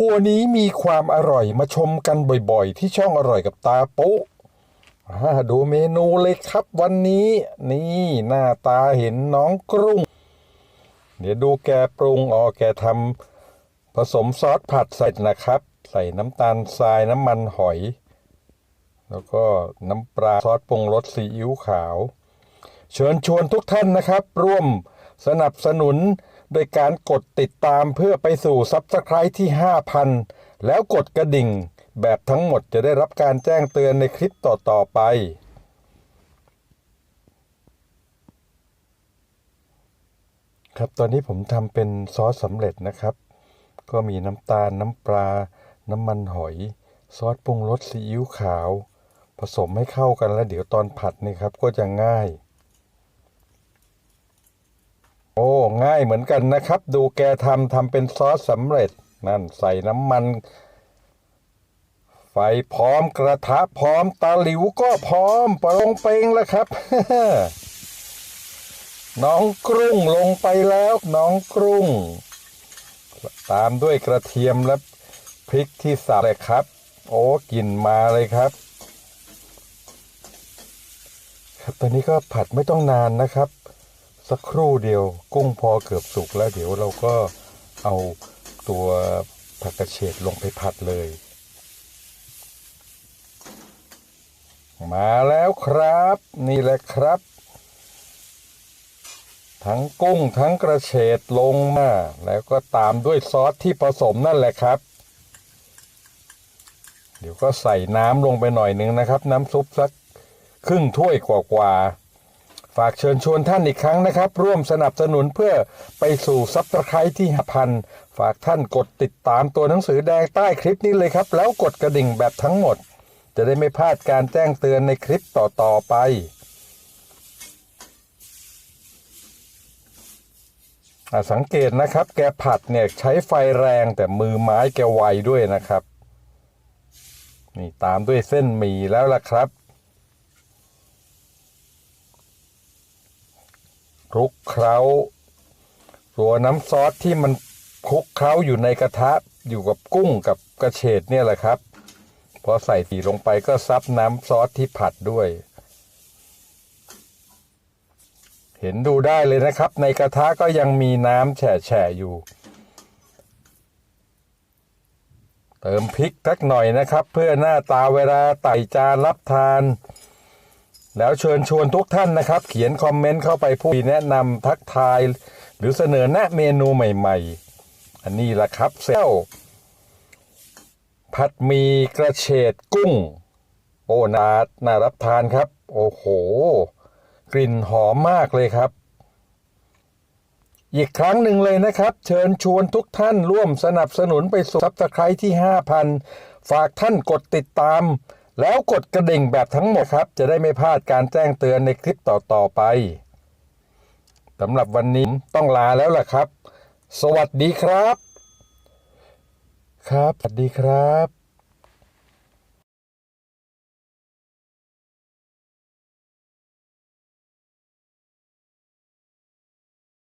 ครัวนี้มีความอร่อยมาชมกันบ่อยๆ ที่ช่องอร่อยกับตาปุ๊อ่าดูเมนูเลยครับวันนี้ นี่หน้าตาเห็นน้องกรุ้ง เดี๋ยวดูแกปรุงอ๋อแกทำผสมซอสผัดใส่นะครับ ใส่น้ำตาลทรายน้ำมันหอย แล้วก็น้ำปลาซอสปรุงรสซีอิ๊วขาว เชิญชวนทุกท่านนะครับ ร่วมสนับสนุน โดยการกดติดตามเพื่อไปสู่ซับสไครต์ที่ 5,000 แล้วกดกระดิ่ง แบบทั้งหมดจะได้รับการแจ้งเตือนในคลิปต่อ ๆ ไปครับตอนนี้ผมทำเป็นซอสสำเร็จนะครับ ก็มีน้ำตาลน้ำปลา น้ำมันหอย ซอสปรุงรสซีอิ๊วขาว ผสมให้เข้ากันแล้วเดี๋ยวตอนผัดนี่ครับก็จะง่าย โอ้ ง่ายเหมือนกันนะครับ ดูแกทำทำเป็นซอสสำเร็จ นั่นใส่น้ำมัน ไฟพร้อมกระทะพร้อมตาหลิวก็พร้อมปรงเปงแล้วครับ น้องกรุ้งลงไปแล้วน้องกรุ้ง ตามด้วยกระเทียมและพริกที่สับเลยครับ โอ้กลิ่นมาเลยครับครับตอนนี้ก็ผัดไม่ต้องนานนะครับ สักครู่เดียวกุ้งพอเกือบสุกแล้วเดี๋ยวเราก็เอาตัวผักกระเฉดลงไปผัดเลย มาแล้วครับ นี่แหละครับ ทั้งกุ้งทั้งกระเฉดลงมา แล้วก็ตามด้วยซอสที่ผสมนั่นแหละครับ เดี๋ยวก็ใส่น้ำลงไปหน่อยนึงนะครับ น้ำซุปสักครึ่งถ้วยกว่าๆ ฝากเชิญชวนท่านอีกครั้งนะครับ ร่วมสนับสนุนเพื่อไปสู่ซับสไครต์ที่พัน ฝากท่านกดติดตามตัวหนังสือแดงใต้คลิปนี้เลยครับ แล้วกดกระดิ่งแบบทั้งหมด จะได้ไม่พลาดการแจ้งเตือนในคลิปต่อ ๆ ไปอะสังเกตนะครับ แกผัดเนี่ยใช้ไฟแรงแต่มือไม้แกไวด้วยนะครับ นี่ตามด้วยเส้นหมี่แล้วล่ะครับ คลุกเคล้า ตัวน้ำซอสที่มันคลุกเคล้าอยู่ในกระทะอยู่กับกุ้งกับกระเฉดเนี่ยแหละครับ พอใส่ตีลงไปก็ซับน้ำซอสที่ผัดด้วย เห็นดูได้เลยนะครับ ในกระทะก็ยังมีน้ำแฉะอยู่ เติมพริกสักหน่อยนะครับ เพื่อหน้าตาเวลาไต่จานรับทาน แล้วเชิญชวนทุกท่านนะครับ เขียนคอมเมนต์เข้าไปพูดแนะนำทักทาย หรือเสนอแนะเมนูใหม่ๆ อันนี้แหละครับเซลผัดหมีกระเฉดกุ้ง โอ้นาน่ารับทานครับ โอ้โห กลิ่นหอมมากเลยครับ อีกครั้งหนึ่งเลยนะครับ เชิญชวนทุกท่านร่วมสนับสนุนไปสู่ซับสไครต์ที่ 5,000 ฝากท่านกดติดตาม แล้วกดกระดิ่งแบบทั้งหมดครับ จะได้ไม่พลาดการแจ้งเตือนในคลิปต่อ ๆ ไปสำหรับวันนี้ต้องลาแล้วล่ะครับ สวัสดีครับ ครับ สวัสดีครับ